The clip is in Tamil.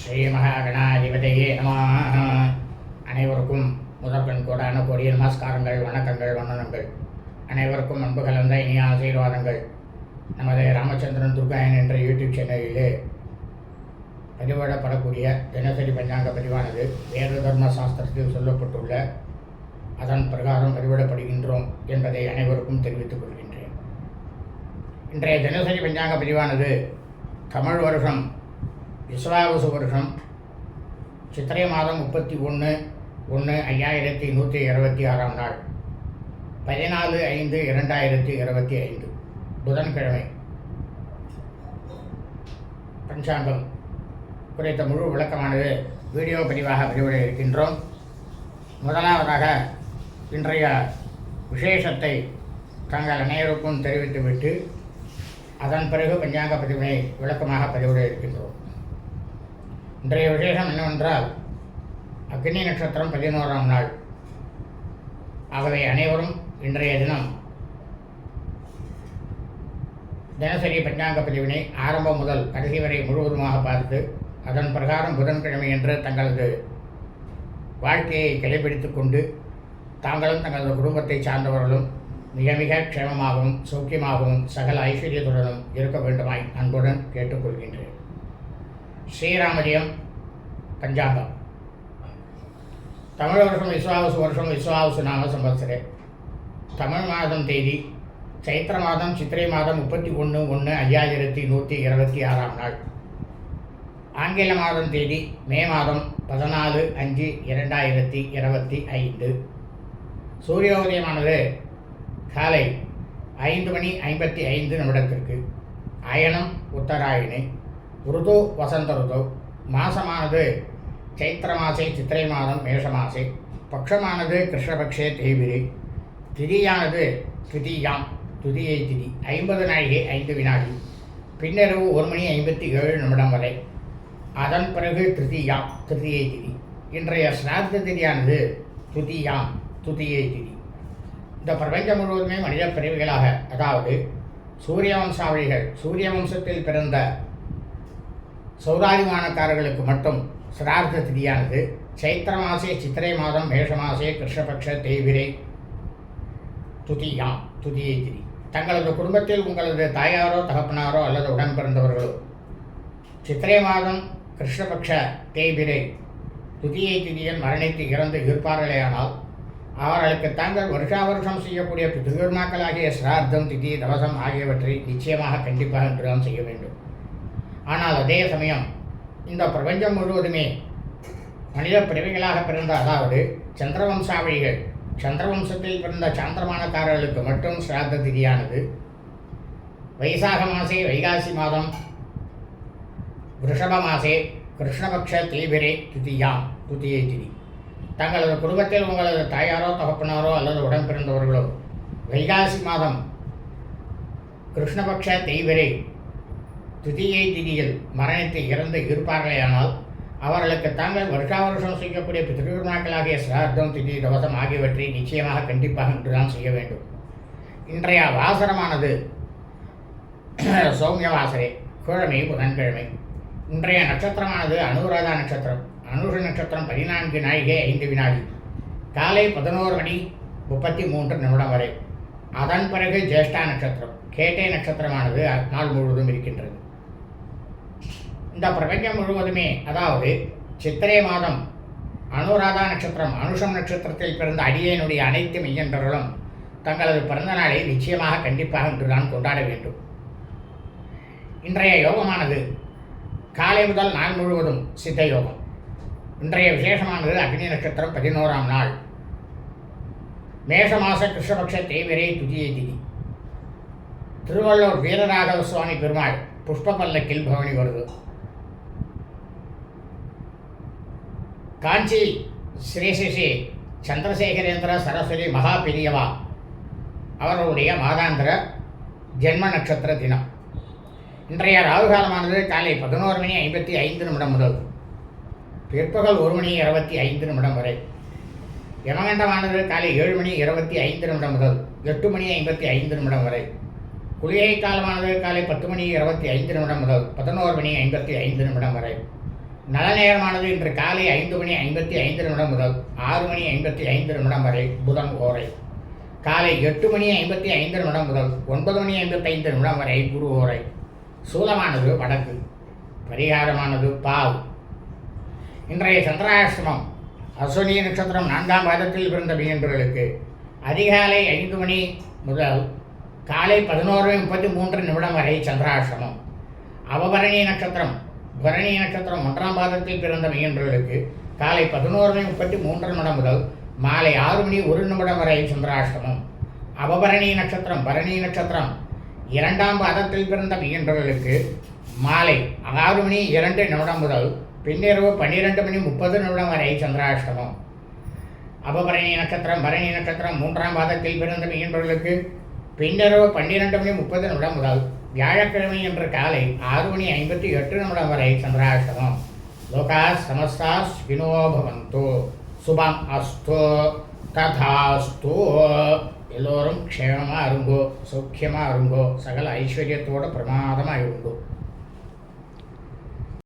ஸ்ரீ மகாகணாதிபதியே நம. அனைவருக்கும் முதற்கண் கோடான கோடிய நமஸ்காரங்கள் வணக்கங்கள் வண்ணனங்கள் அனைவருக்கும் அன்பு கலந்த இனிய ஆசீர்வாதங்கள். நமது ராமச்சந்திரன் துர்காயன் என்ற யூடியூப் சேனலிலே பதிவிடப்படக்கூடிய தினசரி பஞ்சாங்க பதிவானது வேறு தர்ம சாஸ்திரத்தில் சொல்லப்பட்டுள்ள அதன் பிரகாரம் பதிவிடப்படுகின்றோம் என்பதை அனைவருக்கும் தெரிவித்துக் கொள்கின்றேன். இன்றைய தினசரி பஞ்சாங்க பதிவானது தமிழ் வருஷம் விஸ்வாவசு வருஷம் சித்திரை மாதம் முப்பத்தி ஒன்று ஒன்று ஐயாயிரத்தி நூற்றி இருபத்தி ஆறாம் நாள். பதினாலு ஐந்து இரண்டாயிரத்தி இருபத்தி ஐந்து. புதன்கிழமை. பஞ்சாங்கம். குறித்த முழு விளக்கமானது வீடியோ பதிவாக பதிவிட இருக்கின்றோம். முதலாவதாக இன்றைய விசேஷத்தை தங்கள் அனைவருக்கும் தெரிவித்துவிட்டு அதன் பிறகு பஞ்சாங்க பதிவினை விளக்கமாக பதிவிட இருக்கின்றோம். இன்றைய விசேஷம் என்னவென்றால் அக்னி நட்சத்திரம் பதினோராம் நாள். ஆகவே அனைவரும் இன்றைய தினம் தினசரி பஞ்சாங்க பதிவினை ஆரம்பம் முதல் கடைசி வரை முழுவதுமாக பார்த்து அதன் பிரகாரம் புதன்கிழமை என்று தங்களது வாழ்க்கையை கடைபிடித்துக் கொண்டு தாங்களும் தங்களது குடும்பத்தை சார்ந்தவர்களும் மிக மிக க்ஷேமமாகவும் சௌக்கியமாகவும் சகல ஐஸ்வர்யத்துடனும் இருக்க வேண்டுமாய் அன்புடன் கேட்டுக்கொள்கின்றேன். ஸ்ரீராமஜெயம் பஞ்சாங்கம். தமிழ் வருஷம் விஸ்வாவசு வருஷம் விஸ்வாவசு நாம சம்பத்சரே தமிழ் மாதம் தேதி சைத்திர மாதம் சித்திரை மாதம் முப்பத்தி ஒன்று ஒன்று ஐயாயிரத்தி நூற்றி இருபத்தி ஆறாம் நாள். ஆங்கில மாதம் தேதி மே மாதம் பதினாலு அஞ்சு இரண்டாயிரத்தி இருபத்தி ஐந்து. சூரியோதயமானது காலை ஐந்து மணி ஐம்பத்தி ஐந்து நிமிடத்திற்கு. அயனம் உத்தராயணி. ருது வசந்த ருது மாசமானது சைத்திர மாசே சித்திரை மாதம் மேஷ மாசே பக்ஷமானது கிருஷ்ணபக்ஷே தேவிரி திதியானது திதியாம் துதியை திதி ஐம்பது நாழிகை ஐந்து வினாடி। பின்னரவு ஒரு மணி ஐம்பத்தி ஏழு நிமிடம் வரை. அதன் பிறகு திருதியாம் திருதியை திதி. இன்றைய சிராத்த திதியானது துதியாம் துதியை திதி. இந்த பிரபஞ்சம் முழுவதுமே மனித பிரிவுகளாக அதாவது சூரிய வம்சாவளிகள் சூரிய வம்சத்தில் பிறந்த சௌராதிமானக்காரர்களுக்கு மட்டும் சிரார்த்த திதியானது சைத்திர மாசே சித்திரை மாதம் மேஷ மாசே கிருஷ்ணபக்ஷ தேவிரை துதியாம் துதியை திதி தங்களது குடும்பத்தில் உங்களது தாயாரோ தகப்பனாரோ அல்லது உடன் பிறந்தவர்களோ சித்திரை மாதம் கிருஷ்ணபக்ஷ தேய்பிரை துதியை திதியில் மரணித்து இறந்து இருப்பார்களேயானால் அவர்களுக்கு தாங்கள் வருஷா வருஷம் செய்யக்கூடிய பிதுகர்மாக்களாகிய சிரார்த்தம் திதி தவசம் ஆகியவற்றை நிச்சயமாக கண்டிப்பாக என்றுதான் செய்ய வேண்டும். ஆனால் அதே சமயம் இந்த பிரபஞ்சம் முழுவதுமே மனித பிறவிகளாக பிறந்த அதாவது சந்திரவம்சாவளிகள் சந்திரவம்சத்தில் பிறந்த சாந்திரமானக்காரர்களுக்கு மட்டும் சிராத்த திதியானது. வைசாக மாசே வைகாசி மாதம் ரிஷப மாசே கிருஷ்ணபக்ஷ தீபிரே திதியாம் துதியை திதி. தங்களது குடும்பத்தில் உங்களது தாயாரோ தகப்பனாரோ அல்லது உடன் பிறந்தவர்களோ வைகாசி மாதம் கிருஷ்ணபக்ஷ தெய்வரே திதியை திதியில் மரணித்து இறந்து இருப்பார்களேயானால் அவர்களுக்கு தாங்கள் வருஷா வருஷம் செய்யக்கூடிய திருவிழாக்களாகிய சிரார்த்தம் திதி தவசம் ஆகியவற்றை நிச்சயமாக கண்டிப்பாக இன்றுதான் செய்ய வேண்டும். இன்றைய வாசனமானது சௌமிய வாசரே கிழமை புதன்கிழமை. இன்றைய நட்சத்திரமானது அனுராதா நட்சத்திரம். அனுஷ நட்சத்திரம் பதினான்கு நாழிகை ஐந்து வினாடி. காலை பதினோரு மணி முப்பத்தி மூன்று நிமிடம் வரை. அதன் பிறகு ஜேஷ்டா நட்சத்திரம். கேட்டை நட்சத்திரமானது நாள் முழுவதும் இருக்கின்றது. இந்த பிரபஞ்சம் முழுவதுமே அதாவது சித்திரை மாதம் அனுராதா நட்சத்திரம் அனுஷம் நட்சத்திரத்தில் பிறந்த அடியனுடைய அனைத்து மெய்யன்றர்களும் தங்களது பிறந்த நாளை நிச்சயமாக கண்டிப்பாக இன்றுதான் கொண்டாட வேண்டும். இன்றைய யோகமானது காலை முதல் நாள் முழுவதும் சித்த யோகம். இன்றைய விசேஷமானது அக்னி நட்சத்திரம் பதினோராம் நாள். மேஷ மாச கிருஷ்ணபக்ஷ தேவிரை துதியை திதி. திருவள்ளூர் வீரராகவ சுவாமி பெருமாள் புஷ்ப பல்லக்கில் பவனி வருது. காஞ்சி ஸ்ரீ ஸ்ரீ ஸ்ரீ சந்திரசேகரேந்திர சரஸ்வதி மகா பெரியவா அவர்களுடைய மாதாந்திர ஜென்ம நட்சத்திர தினம். இன்றைய ராகுகாலமானது காலை பதினோரு மணி ஐம்பத்தி ஐந்து நிமிடம் முதல். பிற்பகல் ஒரு மணி இருபத்தி ஐந்து நிமிடம் வரை. யமகண்டமானது காலை ஏழு மணி இருபத்தி ஐந்து நிமிடம் முதல் எட்டு மணி ஐம்பத்தி ஐந்து நிமிடம் வரை. குளிகை காலமானது காலை பத்து மணி இருபத்தி ஐந்து நிமிடம் முதல் பதினோரு மணி ஐம்பத்தி ஐந்து நிமிடம் வரை. நல்ல நேரமானது இன்று காலை ஐந்து மணி ஐம்பத்தி ஐந்து நிமிடம் முதல் ஆறு மணி ஐம்பத்தி ஐந்து நிமிடம் வரை புதன் ஓரை. காலை எட்டு மணி ஐம்பத்தி ஐந்து நிமிடம் முதல் ஒன்பது மணி ஐம்பத்தைந்து நிமிடம் வரை குரு ஓரை. சூலமானது வடக்கு பரிகாரமானது பாவ். இன்றைய சந்திராசிரமம் அஸ்வினி நட்சத்திரம் நான்காம் பாதத்தில் பிறந்த மீனவர்களுக்கு அதிகாலை ஐந்து மணி முதல் காலை பதினோரு முப்பத்தி மூன்று நிமிடம் வரை சந்திராசிரமம் அவபரணி நட்சத்திரம் பரணி நட்சத்திரம் ஒன்றாம் பாதத்தில் பிறந்த மையன்றர்களுக்கு காலை பதினோரு மணி முப்பத்தி மூன்று நிமிடம் முதல் மாலை ஆறு மணி ஒரு நிமிடம் வரை சந்திராஷ்டமம். அவபரணி நட்சத்திரம் பரணி நட்சத்திரம். இரண்டாம் பாதத்தில் பிறந்த மையன்றர்களுக்கு மாலை ஆறு மணி இரண்டு நிமிடம் முதல் பின்னிரவு பன்னிரெண்டு மணி முப்பது நிமிடம் வரை சந்திராஷ்டமம். அபபரணி நட்சத்திரம் பரணி நட்சத்திரம் மூன்றாம் பாதத்தில் பிறந்த மீனவர்களுக்கு பின்னிரவு பன்னிரெண்டு மணி முப்பது நிமிடம் முதல் வியாழக்கிழமை என்ற காலை ஆறு மணி ஐம்பத்தி எட்டு நிமிடம் வரை சந்திராஷ்டமம். லோகா சமஸ்தா ஸ்வினோபவந்து சுபம் அஸ்து. ததாஸ்து. எல்லோரும் க்ஷேமமாக இருங்கோ சௌக்கியமாக இருங்கோ. சகல ஐஸ்வர்யத்தோட பிரமாதமாக இருங்கோ